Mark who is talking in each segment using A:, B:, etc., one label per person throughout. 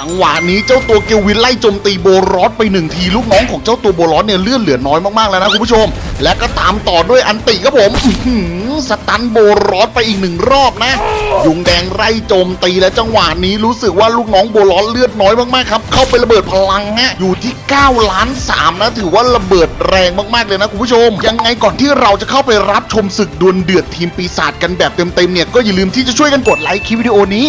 A: จังหวะนี้เจ้าตัวเกลวินไล่โจมตีโบรอสไปหนึ่งทีลูกน้องของเจ้าตัวโบรอสเนี่ยเลื่อนเหลือน้อยมากๆแล้วนะคุณผู้ชม และก็ตามต่อด้วยอันติครับผมสตันโบรอสไปอีกหนึ่งรอบนะ ยุงแดงไล่โจมตีและจังหวะนี้รู้สึกว่าลูกน้องโบรอสเลือดน้อยมากๆครับเข้าไประเบิดพลังฮะอยู่ที่9ล้าน3นะถือว่าระเบิดแรงมากๆเลยนะคุณผู้ชม ยังไงก่อนที่เราจะเข้าไปรับชมศึกดวลเดือดทีมปีศาจกันแบบเต็มๆเนี่ยก็อย่าลืมที่จะช่วยกันกดไลค์คลิปวิดีโอนี้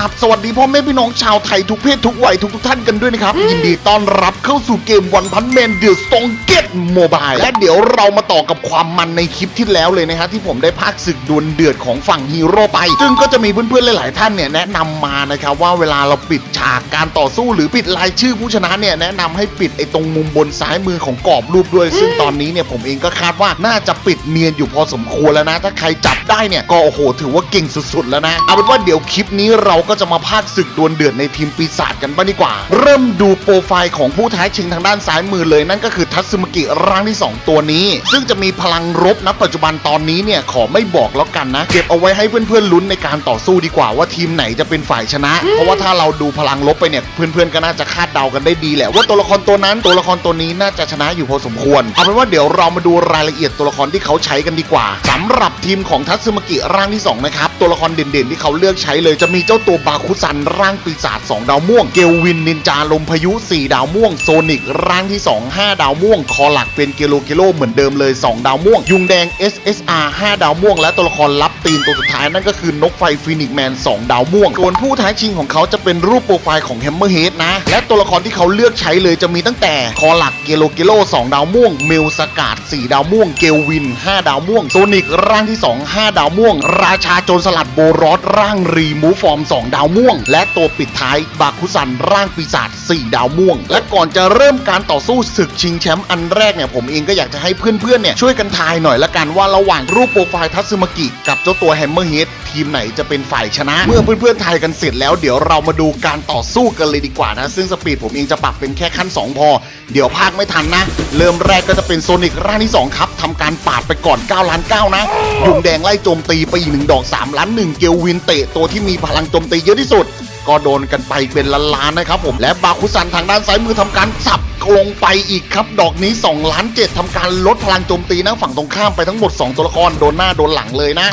A: ราบสวัสดีพ่อแม่พี่น้องชาวไทยทุกเพศทุกวัยทุกทุกๆท่านกันด้วยนะครับ ยินดีต้อนรับเข้าสู่เกมวันพันแมนเดือดสองเกตโมบายและเดี๋ยวเรามาต่อกับความมันในคลิปที่แล้วเลยนะฮะที่ผมได้พากย์ศึกดวลเดือดของฝั่งฮีโร่ไป ซึ่งก็จะมีเพื่อนๆหลาย ๆ ท่านเนี่ยแนะนำมานะครับว่าเวลาเราปิดฉากการต่อสู้หรือปิดรายชื่อผู้ชนะเนี่ยแนะนำให้ปิดไอ้ตรงมุมบนซ้ายมือของกรอบรูปด้วย ซึ่งตอนนี้เนี่ยผมเองก็คาดว่าน่าจะปิดเนียนอยู่พอสมควรแล้วนะ ถ้าใครจับได้เนี่ยก็โอ้โหถือว่าเก่งสุดๆแล้วนะเอาเป็นว่าเดี๋ยวคลิปนี้เราก็จะมาพากย์ศึกดวลเดือดในทีมปีศาจกันบ้างดีกว่า เริ่มดูโปรไฟล์ของผู้ท้าชิงทางด้านซ้ายมือเลยนั่นก็คือทัตสึมากิร่างที่ 2 ตัวนี้ ซึ่งจะมีพลังรบนะปัจจุบันตอนนี้เนี่ยขอไม่บอกแล้วกันนะ เก็บเอาไว้ให้เพื่อนๆลุ้นในการต่อสู้ดีกว่าว่าทีมไหนจะเป็นฝ่ายชนะ เพราะว่าถ้าเราดูพลังลบไปเนี่ยเพื่อนๆก็น่าจะคาดเดากันได้ดีแหละว่าตัวละครตัวนั้นตัวละครตัวนี้น่าจะชนะอยู่พอสมควรเอาเป็นว่าเดี๋ยวเรามาดูรายละเอียดตัวละครที่เขาใช้กันดีกว่าสำหรับทีมของทัตสึมากิร่างที่สองนะครับตัวละครเด่นๆที่เขาเลือกใช้เลยจะมีเจ้าตัวบาคุซันร่างปีศาจ2ดาวม่วง เกลวินนินจาลมพายุ 4 ดาวม่วง โซนิกร่างที่ 2 5 ดาวม่วง คอหลักเป็นเกโลเกโลเหมือนเดิมเลย 2 ดาวม่วง ยุงแดง SSR 5 ดาวม่วง และตัวละครลับตีนตัวสุดท้ายนั่นก็คือนกไฟฟินิกแมน 2 ดาวม่วง ส่วนผู้ท้าชิงของเขาจะเป็นรูปโปรไฟล์ของแฮมเมอร์เฮดนะ และตัวละครที่เขาเลือกใช้เลยจะมีตั้งแต่ คอหลักเกโลเกโล 2 ดาวม่วง เมลสกาด4ดาวม่วง เกลวิน 5 ดาวม่วง โซนิกร่างที่ 2 5 ดาวม่วง ราชาโจรสลัดโบรอสร่างรีมูฟอร์ม 2ดาวม่วง และตัวปิดท้ายบาคุซันร่างปีศาจ4 ดาวม่วง และก่อนจะเริ่มการต่อสู้ศึกชิงแชมป์อันแรกเนี่ยผมเองก็อยากจะให้เพื่อนๆเนี่ยช่วยกันทายหน่อยละกันว่าระหว่างรูปโปรไฟล์ทัตสึมากิกับเจ้าตัวแฮมเมอร์เฮด ทีมไหนจะเป็นฝ่ายชนะ เมื่อเพื่อนๆทายกันเสร็จแล้วเดี๋ยวเรามาดูการต่อสู้กันเลยดีกว่านะ ซึ่งสปีดผมเองจะปรับเป็นแค่ขั้น 2 พอ เดี๋ยวภาคไม่ทันนะ เริ่มแรกก็จะเป็นโซนิกร่างที่ 2 ครับทำการปาดไปก่อน9ล้าน9นะยุงแดงไล่โจมตีไปอีกหนึ่งดอก3ล้าน1เกลวินเตะตัวที่มีพลังโจมตีเยอะที่สุดก็โดนกันไปเป็นล้านๆนะครับผมและบาคุซันทางด้านซ้ายมือทำการสับลงไปอีกครับ ดอกนี้2ล้าน7ทำการลดพลังโจมตีนะฝั่งตรงข้ามไปทั้งหมด 2 ตัวละครโดนหน้าโดนหลังเลยนะ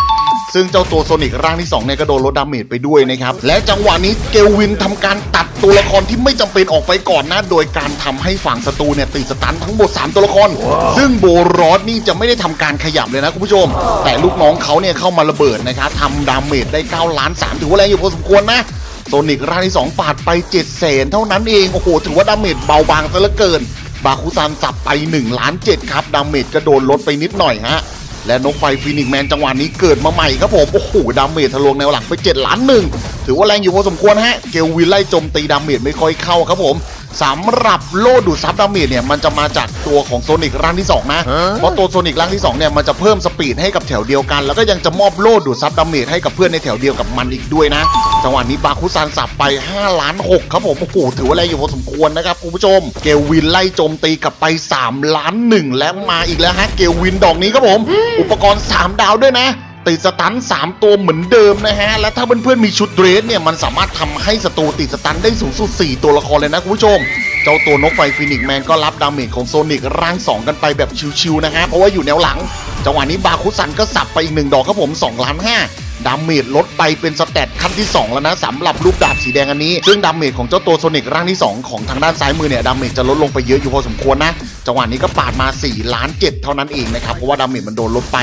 A: ซึ่งเจ้าตัวโซนิกร่างที่2เนี่ยก็โดนลดดาเมจไปด้วยนะครับ และจังหวะนี้เกลวินทำการตัดตัวละครที่ไม่จำเป็นออกไปก่อนนะ โดยการทำให้ฝั่งศัตรูเนี่ยติดสตันทั้งหมด 3 ตัวละคร ซึ่งโบรอสนี่จะไม่ได้ทำการขยับเลยนะคุณผู้ชม แต่ลูกน้องเขาเนี่ยเข้ามาระเบิดนะครับทำดาเมจได้9ล้าน3ถือว่าแรงอยู่พอสมควรนะโซนิกร่างที่ 2 ปาดไป7 0 0 0 0เท่านั้นเอง โอ้โห ถือว่าดาเมจเบาบางซะเหลือเกิน บาคุซันสับไป 1 ล้าน 7 ครับ ดาเมจก็โดนลดไปนิดหน่อยฮะ และนกไฟฟีนิกแมนจังหวะนี้เกิดมาใหม่ครับผม โอ้โห ดาเมจทะลวงแนวหลังไป7ล้านหนึ่ง ถือว่าแรงอยู่พอสมควรฮะ เกลวินไล่โจมตีดาเมจไม่ค่อยเข้าครับผม สำหรับโล่ดูดซับดาเมจเนี่ยมันจะมาจากตัวของโซนิกร่างที่2นะเพราะตัวโซนิกร่างที่2เนี่ยมันจะเพิ่มสปีดให้กับแถวเดียวกัน แล้วก็ยังจะมอบโล่ดูดซับดาเมจให้กับเพื่อนในแถวเดียวกับมันอีกด้วยนะจังหวะนี้บาคุซันสับไป5ล้าน6ครับผมโอ้โหถือว่าแรงอยู่พอสมควรนะครับคุณผู้ชม เกลวินไล่โจมตีกลับไป 3 ล้าน 1 และมาอีกแล้วฮะเกลวินดอกนี้ครับผม อุปกรณ์ 3 ดาวด้วยนะ ติดสตัน3 ตัวเหมือนเดิมนะฮะ และถ้าเพื่อนๆมีชุดเดรสเนี่ย มันสามารถทำให้ศัตรูติดสตันได้สูงสุด 4 ตัวละครเลยนะคุณผู้ชม เจ้าตัวนกไฟฟินิกแมนก็รับดาเมจของโซนิกร่าง 2 กันไปแบบชิวๆนะฮะ เพราะว่าอยู่แนวหลัง จังหวะนี้บาคุซันก็สับไปอีกหนึ่งดอกครับผม2ล้าน5ดาเมจลดไปเป็นสเตตขั้นที่ 2 แล้วนะสำหรับลูกดาบสีแดงอันนี้ ซึ่งดาเมจของเจ้าตัวโซนิกร่างที่ 2 ของทางด้านซ้ายมือเนี่ยดาเมจจะลดลงไปเยอะอยู่พอสมควรนะจังหวะนี้ก็ปาดมา4ล้าน7เท่านั้นเองนะครับเพราะว่าดาเมจมันโดนลดไป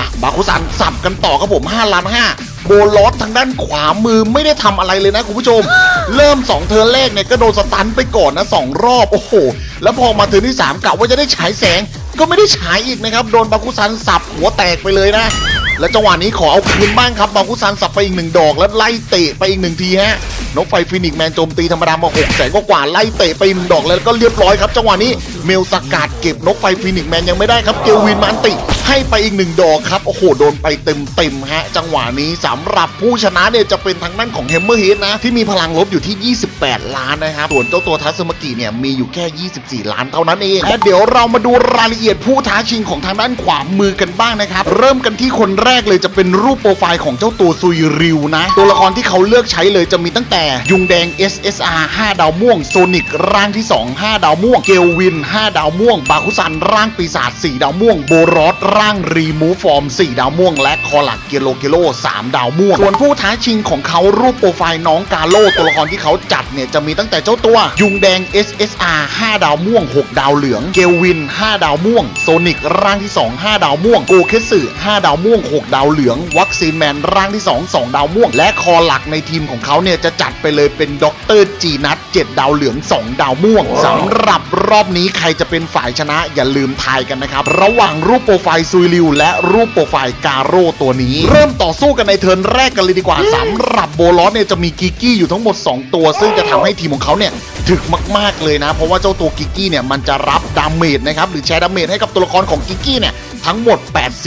A: อะบาคุซันสับกันต่อครับผม5ล้าน5โบลอสทางด้านขวามือไม่ได้ทำอะไรเลยนะคุณผู้ชม เริ่ม 2 เทิร์แรกเนี่ยก็โดนสตันไปก่อนนะ2รอบโอ้โห แล้วพอมาเทิร์ที่ 3กะว่าจะได้ฉายแสง ก็ไม่ได้ฉายอีกนะครับ โดนบาคุซันสับหัวแตกไปเลยนะ และจังหวะนี้ขอเอาคืนบ้างครับบาคุซันสับไปอีกหนึ่งดอกแล้วไล่เตะไปอีกหนึ่งทีฮะนกไฟฟินิกแมนโจมตีธรรมดามา6แสนกว่าไล่เตะไปหนึ่งดอกแล้วก็เรียบร้อยครับจังหวะนี้เมลสกัดเก็บนกไฟฟินิกแมนยังไม่ได้ครับเกลวินมันติให้ไปอีกหนึ่งดอกครับโอ้โหโดนไปเต็มเต็มๆฮะ จังหวะนี้สำหรับผู้ชนะเนี่ยจะเป็นทางด้านของเฮมเมอร์เฮดนะ ที่มีพลังลบอยู่ที่ 28 ล้านนะครับส่วนเจ้าตัวทัสมกิเนี่ยมีอยู่แค่ 24 ล้านเท่านั้นเองและเดี๋ยวเรามาดูรายละเอียดผู้ท้าชิงของทางด้านขวามือกันบ้างนะครับเริ่มกันที่คนแรกเลยจะเป็นรูปโปรไฟล์ของเจ้าตัวซุยริวนะ ตัวละครที่เขาเลือกใช้เลยจะมีตั้งแต่ยุงแดง SSR 5 ดาวม่วงโซนิกร่างที่ 2 5 ดาวม่วง เกลวิน 5 ดาวม่วง บาคุซัน ร่างปีศาจ4ดาวม่วง โบรอสร่างรีมูฟอร์ม 4 ดาวม่วง และคอลักเกโลเกโล 3 ดาวม่วง ส่วนผู้ท้าชิงของเขารูปโปรไฟล์น้องกาโลตัวละครที่เขาจัดเนี่ยจะมีตั้งแต่เจ้าตัว ยุงแดง SSR 5 ดาวม่วง 6 ดาวเหลือง เกลวิน 5 ดาวม่วง โซนิกร่างที่ 2 5 ดาวม่วง โกเคสึ5ดาวม่วง 6 ดาวเหลือง วัคซีนแมนร่างที่ 2 2 ดาวม่วง และคอหลักในทีมของเขาเนี่ยจะจัดไปเลยเป็นด็อกเตอร์จีนัท7ดาวเหลือง2ดาวม่วงสำหรับรอบนี้ใครจะเป็นฝ่ายชนะอย่าลืมทายกันนะครับ ระหว่างรูปโปรไฟล์ซุยริว และรูปโปรไฟล์กาโร่ตัวนี้ เริ่มต่อสู้กันในเทิร์นแรกกันเลยดีกว่าสำหรับโบลอสเนี่ยจะมีกิกกี้อยู่ทั้งหมด 2 ตัว ซึ่งจะทำให้ทีมของเขาเนี่ยถึกมาก ๆเลยนะ เพราะว่าเจ้าตัวกิกกี้เนี่ยมันจะรับดาเมจนะครับหรือแชร์ดาเมจให้กับตัวละครของกิกกี้เนี่ยทั้งหมด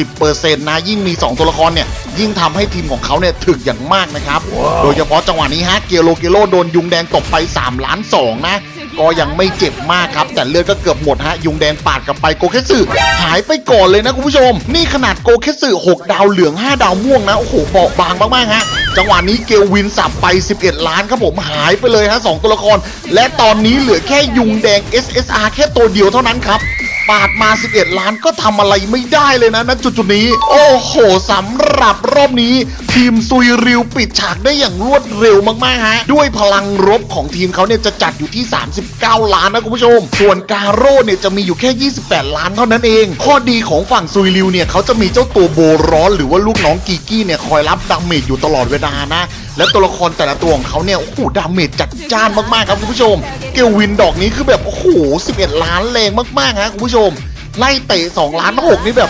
A: 80%นะยิ่งมี 2 ตัวละครเนี่ยยิ่งทำให้ทีมของเขาเนี่ยถึกอย่างมากนะครับ โดยเฉพาะจังหวะนี้ฮะเกียโลเกโลโดนยุงแดงตบไป 3 ล้าน 2 นะ ก็ยังไม่เจ็บมากครับ แต่เลือดก็เกือบหมดฮะยุงแดงปาดกลับไปโกเคสึหายไปก่อนเลยนะคุณผู้ชม นี่ขนาดโกเคสึ6 ดาวเหลือง 5 ดาวม่วงนะโอ้โหเบาบางมากๆฮะจังหวะนี้เกลวินสับไป 11 ล้านครับผมหายไปเลยฮะสองตัวละคร และตอนนี้เหลือแค่ยุงแดง SSR แค่ตัวเดียวเท่านั้นครับ ปาดมา 11 ล้านก็ทำอะไรไม่ได้เลยนะณจุดจุดนี้ โอ้โหสำหรับรอบนี้ ทีมซุยริวปิดฉากได้อย่างรวดเร็วมากๆฮะด้วยพลังรบของทีมเขาเนี่ยจะจัดอยู่ที่ 39 ล้านนะคุณผู้ชม ส่วนกาโร่เนี่ยจะมีอยู่แค่ 28 ล้านเท่านั้นเอง ข้อดีของฝั่งซุยริวเนี่ยเขาจะมีเจ้าตัวโบร้อนหรือว่าลูกน้องกีกี้เนี่ยคอยรับดาเมจอยู่ตลอดเวลานะและตัวละครแต่ละตัวของเขาเนี่ยโอ้โหดาเมจจัดจ้านมากๆครับคุณผู้ชม เกลวินดอกนี้คือแบบโอ้โห11 ล้านแรงมากๆฮะคุณผู้ชมไล่เตะ2ล้าน6นี่แบบ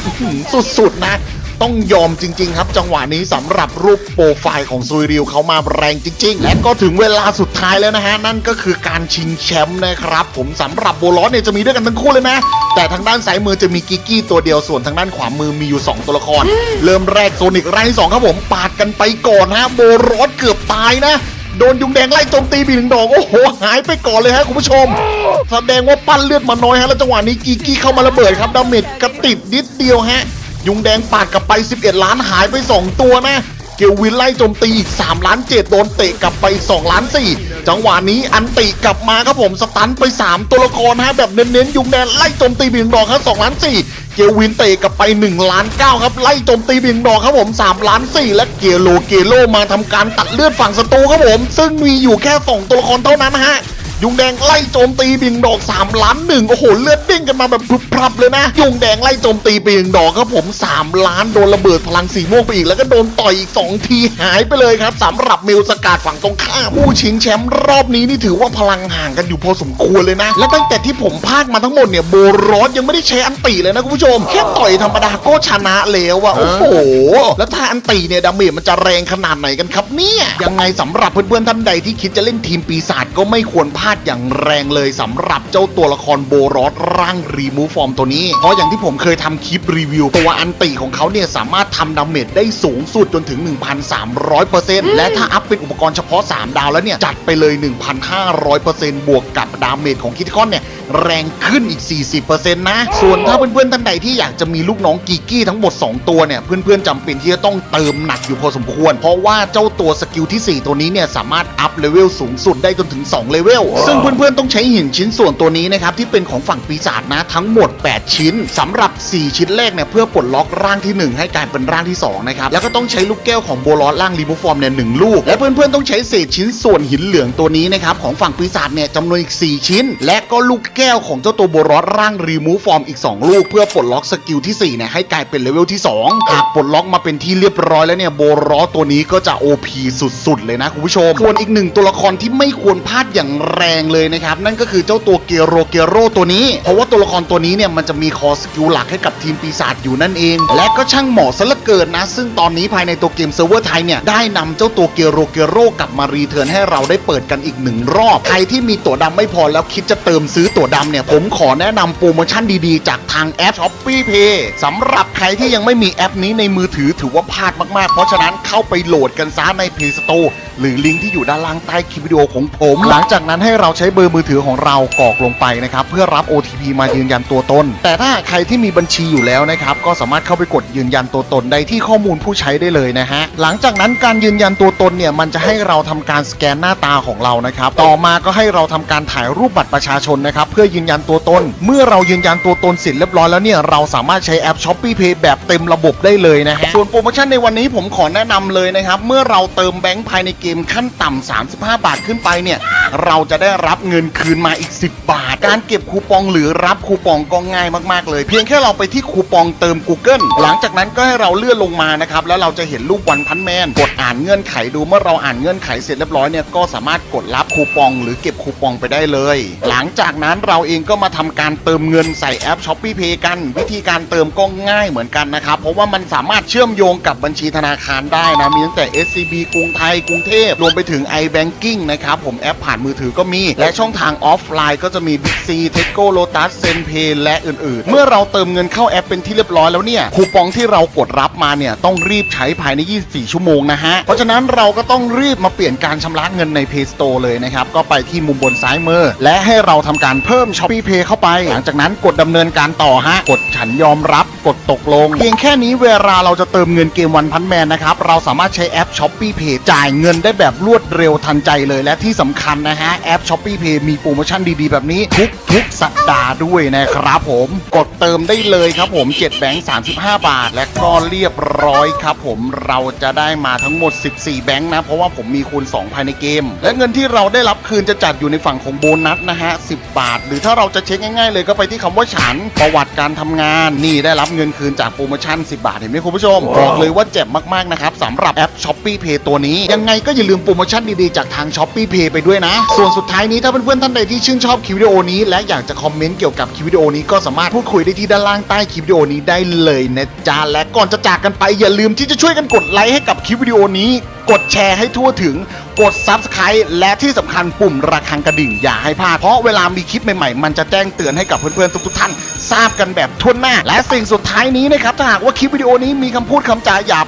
A: สุดๆนะ ต้องยอมจริง ๆ ครับ จังหวะนี้สำหรับรูปโปรไฟล์ของซุยริวเขามาแรงจริง ๆ และก็ถึงเวลาสุดท้ายแล้วนะฮะ นั่นก็คือการชิงแชมป์นะครับ ผมสำหรับโบลอสเนี่ยจะมีด้วยกันทั้งคู่เลยนะ แต่ทางด้านซ้ายมือจะมีกิกกี้ตัวเดียวส่วนทางด้านขวามือมีอยู่ 2 ตัวละคร เริ่มแรกโซนิกรายสองครับผมปาดกันไปก่อนฮะโบลอสเกือบตายนะโดนยุงแดงไล่โจมตีบีหนึ่งดอกโอ้โหหายไปก่อนเลยฮะคุณผู้ชมแสดงว่าปั้นเลือดมาน้อยฮะแล้วจังหวะนี้กีกี้เข้ามาระเบิดครับดาเมจกระติดนิดเดียวฮะ ยุงแดงปาดกลับไป 11 ล้านหายไป 2 ตัวนะ เกลวินไล่โจมตีอีก3ล้าน7โดนเตะกลับไป 2 ล้าน 4 จังหวะนี้อันติกลับมาครับผมสตันไป 3 ตัวละครฮะแบบเน้นๆยุงแดงไล่โจมตีบีหนึ่งดอกครับ2ล้าน4เกลวินเตะกลับไป1ล้าน9ครับไล่โจมตีบีหนึ่งดอกครับผม3ล้าน4และเกียโลเกโลมาทำการตัดเลือดฝั่งศัตรูครับผม ซึ่งมีอยู่แค่2ตัวละครเท่านั้นนะฮะ ยุงแดงไล่โจมตีบิงดอก3ล้านหนึ่งโอ้โหเลือดดิ้งกันมาแบบพรุบพรับเลยนะ ยุงแดงไล่โจมตีบิงดอกครับผม 3 ล้านโดนระเบิดพลังสีม่วงไปอีกแล้วก็โดนต่อยอีก 2 ทีหายไปเลยครับสำหรับเมลสกาดฝั่งตรงข้ามผู้ชิงแชมป์รอบนี้นี่ถือว่าพลังห่างกันอยู่พอสมควรเลยนะ และตั้งแต่ที่ผมพากมาทั้งหมดเนี่ยโบรอสยังไม่ได้ใช้อันตีเลยนะคุณผู้ชม แค่ต่อยธรรมดาก็ชนะแล้วอะโอ้โห แล้วถ้าอันตีเนี่ยดาเมจมันจะแรงขนาดไหนกันครับเนี่ยยังไงสำหรับเพื่อนๆท่านใดที่คิดจะเล่นทีมปีศาจก็ไม่ควรพลาดอย่างแรงเลยสำหรับเจ้าตัวละครโบรอสร่างรีมูฟฟอร์มตัวนี้ เพราะอย่างที่ผมเคยทำคลิปรีวิว ตัวอันติของเขาเนี่ยสามารถทำดาเมจได้สูงสุดจนถึง 1,300%และถ้าอัพเป็นอุปกรณ์เฉพาะ 3 ดาวแล้วเนี่ย จัดไปเลย 1,500%บวกกับดาเมจของคิดคอนเนี่ยแรงขึ้นอีก 40%นะ ส่วนถ้าเพื่อนๆท่านใดที่อยากจะมีลูกน้องกีกี้ทั้งหมด 2 ตัวเนี่ย เพื่อนๆจำเป็นที่จะต้องเติมหนักอยู่พอสมควร เพราะว่าเจ้าตัวสกิลที่ 4 ตัวนี้เนี่ย สามารถอัพเลเวลสูงสุดได้จนถึง 2 เลเวลซึ่งเพื่อนๆต้องใช้หินชิ้นส่วนตัวนี้นะครับที่เป็นของฝั่งปีศาจนะทั้งหมด 8 ชิ้นสำหรับ 4 ชิ้นแรกเนี่ยเพื่อปลดล็อกร่างที่ 1 ให้กลายเป็นร่างที่2นะครับแล้วก็ต้องใช้ลูกแก้วของโบลอสร่างรีมูฟอร์มเนี่ยหลูก และเพื่อนๆต้องใช้เศษชิ้นส่วนหินเหลืองตัวนี้นะครับของฝั่งปีศาจเนี่ยจำนวนอีก 4 ชิ้น และก็ลูกแก้วของเจ้าตัวโบรอสร่างรีมูฟอร์มอีก 2 ลูก เพื่อปลดล็อกสกิลที่4เนี่ยให้กลายเป็นเลเวลที่2หากปลดล็อกมาเป็นที่เรียบร้อยแล้วเนี่ยโบรอสตัวนี้ก็จะ OP สุดๆ เลยนะคุณผู้ชมส่วนอีกหนึ่งตัวละครที่ไม่ควรพลาดอย่างแรงเลยนะครับ นั่นก็คือเจ้าตัวเกโรเกโรตัวนี้ เพราะว่าตัวละครตัวนี้เนี่ยมันจะมีคอสกิลหลักให้กับทีมปีศาจอยู่นั่นเอง และก็ช่างเหมาะซะเหลือเกินนะ ซึ่งตอนนี้ภายในตัวเกมเซิร์ฟเวอร์ไทยเนี่ยได้นำเจ้าตัวเกโรเกโรกลับมารีเทิร์นให้เราได้เปิดกันอีกหนึ่งรอบ ใครที่มีตั๋วดำไม่พอแล้วคิดจะเติมซื้อตั๋วดำเนี่ยผมขอแนะนำโปรโมชั่นดีๆ จากทางแอป s h o p e e Pay สำหรับใครที่ยังไม่มีแอปนี้ในมือถือถือว่าพลาดมากๆ เพราะฉะนั้นเข้าไปโหลดกันซะใน Play Store หรือลิงก์ที่อยู่ด้านล่างใต้คลิปวิดีโอของผม หลังจากนั้นให้เราใช้เบอร์มือถือของเรากรอกลงไปนะครับเพื่อรับ OTP มายืนยันตัวตน แต่ถ้าใครที่มีบัญชีอยู่แล้วนะครับก็สามารถเข้าไปกดยืนยันตัวตนได้ที่ข้อมูลผู้ใช้ได้เลยนะฮะหลังจากนั้นการยืนยันตัวตนเนี่ยมันจะให้เราทำการสแกนหน้าตาของเรานะครับต่อมาก็ให้เราทำการถ่ายรูปบัตรประชาชนนะครับเพื่อยืนยันตัวตน เมื่อเรายืนยันตัวตนเสร็จเรียบร้อยแล้วเนี่ยเราสามารถใช้แอป s h o p e e Pay แบบเต็มระบบได้เลยนะฮะส่วนโปรโมชั่นในวันนี้ผมขอแนะนำเลยนะครับเมื่อเราเติมแบงค์ภายในเกมขั้นต่ำ35 บาทขึ้นไปเนี่ยเราจะได้รับเงินคืนมาอีก 10 บาท การเก็บคูปองหรือรับคูปองก็ง่ายมากๆเลย เพียงแค่เราไปที่คูปองเติม Google หลังจากนั้นก็ให้เราเลื่อนลงมานะครับแล้วเราจะเห็นรูปวันพันแมนกดอ่านเงื่อนไขดูเมื่อเราอ่านเงื่อนไขเสร็จเรียบร้อยเนี่ยก็สามารถกดรับคูปอง หรือเก็บคูปองไปได้เลย หลังจากนั้นเราเองก็มาทำการเติมเงินใส่แอป s h o p e e Pay กัน วิธีการเติมก็ง่ายเหมือนกันนะครับเพราะว่ามันสามารถเชื่อมโยงกับบัญชีธนาคารได้นะมีตั้งแต่ SCB กรุงไทยกรุงเทพรวมไปถึง iBanking นะครับผมแอปผ่านมือถือก็มีและช่องทางออฟไลน์ก็จะมี Big C t e c o Lotus Zenpay และอื่นๆ เมื่อเราเติมเงินเข้าแอปเป็นที่เรียบร้อยแล้วเนี่ยคูปองที่เรากดรับมาเนี่ยต้องรีบใช้ภายใน 24 ชั่วโมงนะฮะ เพราะฉะนั้นเราก็ต้องรีบมาเปลี่ยนการชำระเงินใน Play Store เลยนะครับ ก็ไปที่มุมบนซ้ายมือ และให้เราทำการเพิ่ม Shopee Pay เข้าไป หลังจากนั้นกดดำเนินการต่อฮะ กดฉันยอมรับกดตกลง เพียงแค่นี้เวลาเราจะเติมเงินเกมวันพันแมนนะครับ เราสามารถใช้แอป Shopee Pay จ่ายเงินได้แบบรวดเร็วทันใจเลยและที่สำคัญนะฮะแอป Shopee Pay มีโปรโมชั่นดีๆ แบบนี้ ทุกทุกๆสัปดาห์ด้วยนะครับผมกดเติมได้เลยครับผม 7 แบงค์35 บาท และก็เรียบร้อยครับผมเราจะได้มาทั้งหมด 14 แบงค์นะ เพราะว่าผมมีคูณ 2 ภายในเกม และเงินที่เราได้รับคืนจะจัดอยู่ในฝั่งของโบนัสนะฮะ 10 บาท หรือถ้าเราจะเช็คง่ายๆเลยก็ไปที่คำว่าฉันประวัติการทำงาน นี่ได้รับเงินคืนจากโปรโมชั่น 10 บาทเห็นไหมคุณผู้ชมบอกเลยว่าเจ็บมากๆนะครับสำหรับแอป Shopee Pay ตัวนี้ ยังไงก็อย่าลืมโปรโมชั่นดีๆ จากทาง Shopee Pay ไปด้วยนะ ส่วนสุดท้ายนี้ถ้าเพื่อนๆท่านใดที่ชื่นชอบคลิปวิดีโอนี้ และอยากจะคอมเมนต์เกี่ยวกับคลิปวิดีโอนี้ก็สามารถพูดคุยได้ที่ด้านล่างใต้คลิปวิดีโอนี้ได้เลยนะจ๊ะและก่อนจะจากกันไปอย่าลืมที่จะช่วยกันกดไลค์ให้กับคลิปวิดีโอนี้ กดแชร์ให้ทั่วถึงกด Subscribe และที่สำคัญปุ่มระฆังกระดิ่งอย่าให้พลาดเพราะเวลามีคลิปใหม่ๆ มันจะแจ้งเตือนให้กับเพื่อนๆทุกๆท่าน ทราบกันแบบทั่วหน้า และสิ่งสุดท้ายนี้นะครับถ้าหากว่าคลิปวิดีโอนี้มีคำพูดคำจาหยาบ